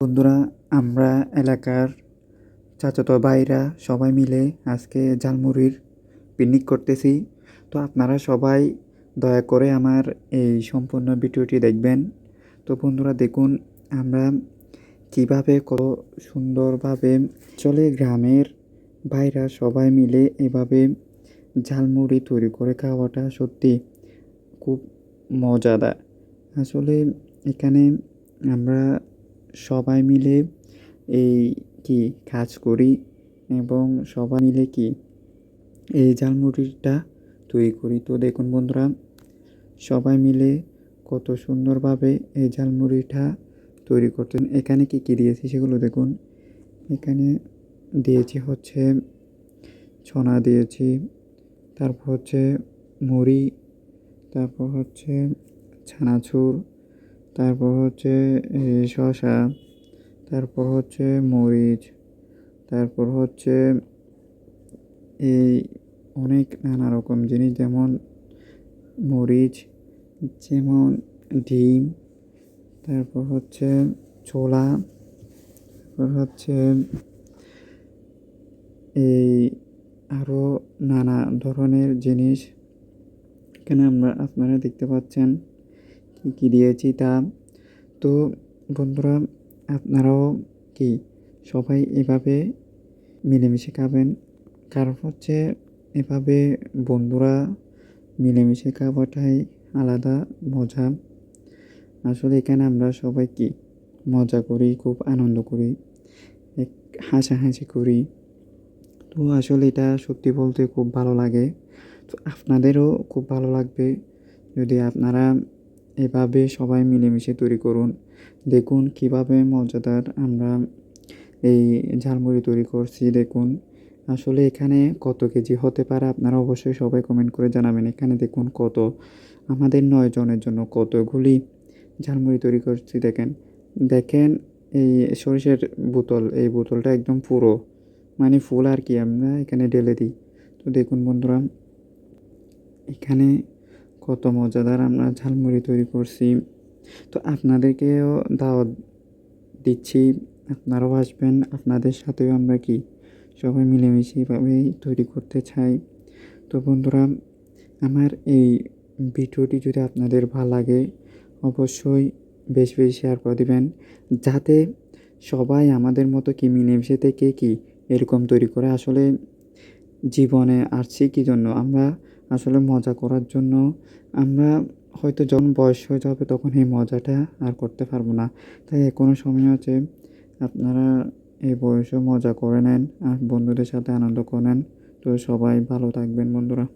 বন্ধুরা, আমরা এলাকার চাচাতো ভাইরা সবাই মিলে আজকে ঝালমুড়ির পিকনিক করতেছি। তো আপনারা সবাই দয়া করে আমার এই সম্পূর্ণ ভিডিওটি দেখবেন। তো বন্ধুরা, দেখুন, আমরা কীভাবে কত সুন্দরভাবে চলে গ্রামের ভাইরা সবাই মিলে এভাবে ঝালমুড়ি তৈরি করে খাওয়াটা সত্যি খুব মজাদার। আসলে এখানে আমরা সবাই মিলে এই কি কাজ করি এবং সবাই মিলে কি এই ঝালমুড়িটা তৈরি করি। তো দেখুন বন্ধুরা, সবাই মিলে কত সুন্দরভাবে এই ঝালমুড়িটা তৈরি করতেন। এখানে কি কী দিয়েছি সেগুলো দেখুন। এখানে দিয়েছি হচ্ছে ছনা দিয়েছি, তারপর হচ্ছে মুড়ি, তারপর হচ্ছে ছানাচুর তারপর হচ্ছে শসা, তারপর হচ্ছে মরিচ, তারপর হচ্ছে এই অনেক নানা রকম জিনিস যেমন মরিচ, যেমন ডিম, তারপর হচ্ছে ছোলা, তারপর হচ্ছে এই আরও নানা ধরনের জিনিস। এখানে আমরা আপনারা দেখতে পাচ্ছেন কী কী দিয়েছি তা? তো বন্ধুরা, আপনারাও কি সবাই এভাবে মিলেমিশে খাবেন? কারণ হচ্ছে এভাবে বন্ধুরা মিলেমিশে খাওয়াটাই আলাদা মজা। আসলে এখানে আমরা সবাই কি মজা করি, খুব আনন্দ করি হাসাহাসি করি। তো আসলে এটা সত্যি বলতে খুব ভালো লাগে। তো আপনাদেরও খুব ভালো লাগবে। যদি আপনারা এভাবে সবাই মিলেমিশে তৈরি করুন। দেখুন কীভাবে মজাদার আমরা এই ঝালমুড়ি তৈরি করছি, দেখুন। আসলে এখানে কত কেজি হতে পারে আপনারা অবশ্যই সবাই কমেন্ট করে জানাবেন। এখানে দেখুন কত, আমাদের নয় জনের জন্য কতগুলি ঝালমুড়ি তৈরি করছি, দেখেন। দেখেন এই সরিষার বোতল, এই বোতলটা একদম পুরো মানে ফুল আর কি, আমরা এখানে ঢেলে দিই। তো দেখুন বন্ধুরা, এখানে কত মজাদার আমরা ঝালমুড়ি তৈরি করছি। তো আপনাদেরকেও দাওয়াত দিচ্ছি, আপনারাও আসবেন, আপনাদের সাথেও আমরা কি সবাই মিলেমিশে এভাবেই তৈরি করতে চাই। তো বন্ধুরা, আমার এই ভিডিওটি যদি আপনাদের ভালো লাগে, অবশ্যই বেশি বেশি শেয়ার করে দিবেন, যাতে সবাই আমাদের মতো কি মিলেমিশে থেকে কি এরকম তৈরি করে আসলে জীবনে আসছি কী জন্য? আমরা আসলে মজা করার জন্য আমরা হয়তো যখন বয়স হয়ে যাবে তখন এই মজাটা আর করতে পারব না। তাই কোনো সময় আছে, আপনারা এই বয়সে মজা করে নেন আর বন্ধুদের সাথে আনন্দ করেন তো সবাই ভালো থাকবেন বন্ধুরা।